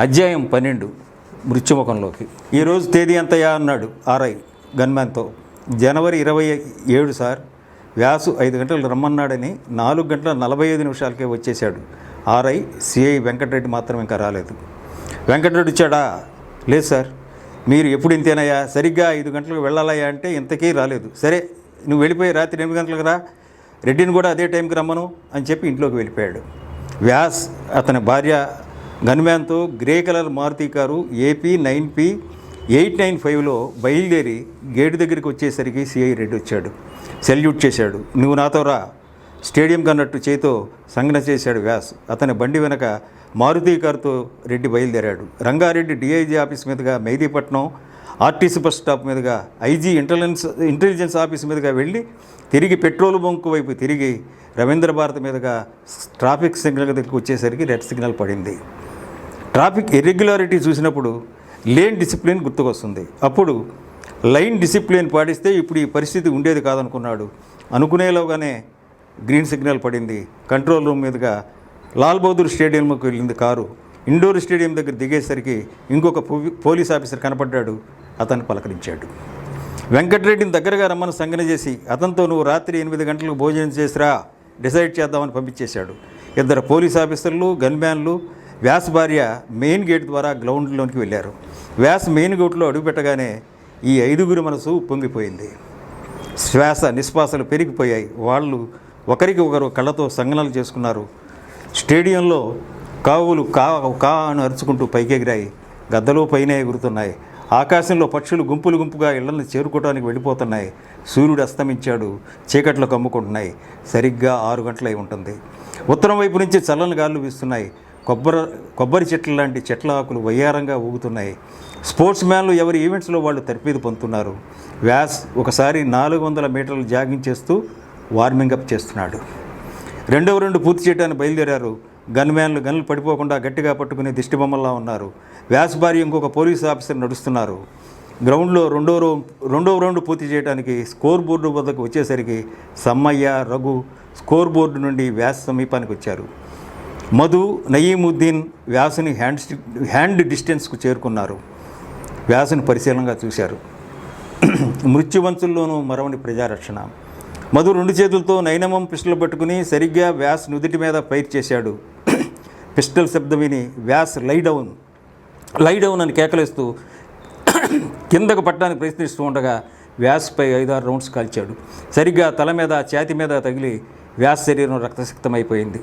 అధ్యాయం పన్నెండు మృత్యుముఖంలోకి. ఈరోజు తేదీ ఎంతయా అన్నాడు ఆర్ఐ గన్మ్యాన్తో. జనవరి ఇరవై ఏడు సార్ వ్యాసు ఐదు గంటలు రమ్మన్నాడని నాలుగు గంటల నలభై ఐదు నిమిషాలకే వచ్చేశాడు. ఆర్ఐ సిఐ వెంకటరెడ్డి మాత్రం ఇంకా రాలేదు. వెంకటరెడ్డి వచ్చాడా? లేదు సార్. మీరు ఎప్పుడు ఇంతేనయ్యా? సరిగ్గా ఐదు గంటలకు వెళ్ళాలయ్యా అంటే ఇంతకీ రాలేదు. సరే నువ్వు వెళ్ళిపోయి రాత్రి ఎనిమిది గంటలకు రా. రెడ్డిని కూడా అదే టైంకి రమ్మను అని చెప్పి ఇంట్లోకి వెళ్ళిపోయాడు. వ్యాస్ అతని భార్య గన్మ్యాన్తో grey colour Maruti car AP nine P eight nine ఫైవ్లో బయలుదేరి గేటు దగ్గరికి వచ్చేసరికి సిఐ రెడ్డి వచ్చాడు. సెల్యూట్ చేశాడు. నువ్వు నాతో రా. స్టేడియం కన్నట్టు చేతో సంజ్ఞ చేశాడు వ్యాస్. అతని బండి వెనక మారుతి కారుతో రెడ్డి బయలుదేరాడు. రంగారెడ్డి డిఐజీ ఆఫీస్ మీదుగా మెహదీపట్నం ఆర్టీసీ బస్ స్టాప్ మీదుగా ఐజీ ఇంటెలిజెన్స్ ఇంటెలిజెన్స్ ఆఫీస్ మీదుగా వెళ్ళి తిరిగి పెట్రోల్ బంకు వైపు తిరిగి రవీంద్ర భారత్ మీదుగా ట్రాఫిక్ సిగ్నల్ దగ్గరికి వచ్చేసరికి రెడ్ సిగ్నల్ పడింది. ట్రాఫిక్ ఇర్రెగ్యులారిటీ చూసినప్పుడు లేన్ డిసిప్లిన్ గుర్తుకొస్తుంది. అప్పుడు లైన్ డిసిప్లిన్ పాటిస్తే ఇప్పుడు ఈ పరిస్థితి ఉండేది కాదనుకున్నాడు. అనుకునేలోగానే గ్రీన్ సిగ్నల్ పడింది. కంట్రోల్ రూమ్ మీదుగా లాల్ బహదూర్ స్టేడియంకి వెళ్ళింది కారు. ఇండోర్ స్టేడియం దగ్గర దిగేసరికి ఇంకొక పో- పోలీస్ ఆఫీసర్ కనపడ్డాడు. అతన్ని పలకరించాడు. వెంకటరెడ్డిని దగ్గరగా రమ్మని సంగన చేసి అతనితో నువ్వు రాత్రి ఎనిమిది గంటలకు భోజనం చేసిరా డిసైడ్ చేద్దామని పంపించేశాడు. ఇద్దరు పోలీస్ ఆఫీసర్లు గన్మ్యాన్లు వ్యాస్ భార్య మెయిన్ గేట్ ద్వారా గ్రౌండ్లోనికి వెళ్ళారు. వ్యాస్ మెయిన్ గేట్లో అడుగుపెట్టగానే ఈ ఐదుగురి మనసు పొంగిపోయింది. శ్వాస నిశ్వాసలు పెరిగిపోయాయి. వాళ్ళు ఒకరికి ఒకరు కళ్ళతో సంగనాలు చేసుకున్నారు. స్టేడియంలో కావులు కా కా అని అరుచుకుంటూ పైకెగిరాయి గద్దలో పైన ఎగురుతున్నాయి. ఆకాశంలో పక్షులు గుంపులు గుంపుగా ఇళ్ళను చేరుకోవడానికి వెళ్ళిపోతున్నాయి. సూర్యుడు అస్తమించాడు. చీకట్లు కమ్ముకుంటున్నాయి. సరిగ్గా ఆరు గంటలై ఉంటుంది. ఉత్తరం వైపు నుంచి చల్లని గాలులు వీస్తున్నాయి. కొబ్బరి కొబ్బరి చెట్ల లాంటి చెట్ల ఆకులు వయ్యారంగా ఊగుతున్నాయి. స్పోర్ట్స్ మ్యాన్లు ఎవరి ఈవెంట్స్లో వాళ్ళు తరపీదు పొందుతున్నారు? వ్యాస్ ఒకసారి నాలుగు వందల మీటర్లు జాగింగ్ చేస్తూ వార్మింగ్ అప్ చేస్తున్నాడు. రెండవ రెండు పూర్తి చేయడానికి బయలుదేరారు. గన్మ్యాన్లు గన్లు పడిపోకుండా గట్టిగా పట్టుకుని దిష్టిబొమ్మల్లా ఉన్నారు. వ్యాస్ భార్య ఇంకొక పోలీస్ ఆఫీసర్ నడుస్తున్నారు. గ్రౌండ్లో రెండో రౌ రెండవ రౌండ్ పూర్తి చేయడానికి స్కోర్ బోర్డు వద్దకు వచ్చేసరికి సమ్మయ్య రఘు స్కోర్ బోర్డు నుండి వ్యాస్ సమీపానికి వచ్చారు. మధు నయీముద్దీన్ వ్యాసుని హ్యాండ్ స్టి- హ్యాండ్ డిస్టెన్స్కు చేరుకున్నారు. వ్యాసుని పరిశీలనగా చూశారు. మృత్యువంతుల్లోనూ మరవని ప్రజారక్షణ. మధు రెండు చేతులతో నైనమం పిస్టల్ పట్టుకుని సరిగ్గా వ్యాస్ నుదుటి మీద ఫైర్ చేశాడు. పిస్టల్ శబ్దం విని వ్యాస్ లైడౌన్ లైడౌన్ అని కేకలేస్తూ కిందకు పట్టడానికి ప్రయత్నిస్తూ ఉండగా వ్యాస్పై ఐదారు రౌండ్స్ కాల్చాడు. సరిగ్గా తల మీద ఛాతి మీద తగిలి వ్యాస్ శరీరం రక్తసిక్తమైపోయింది.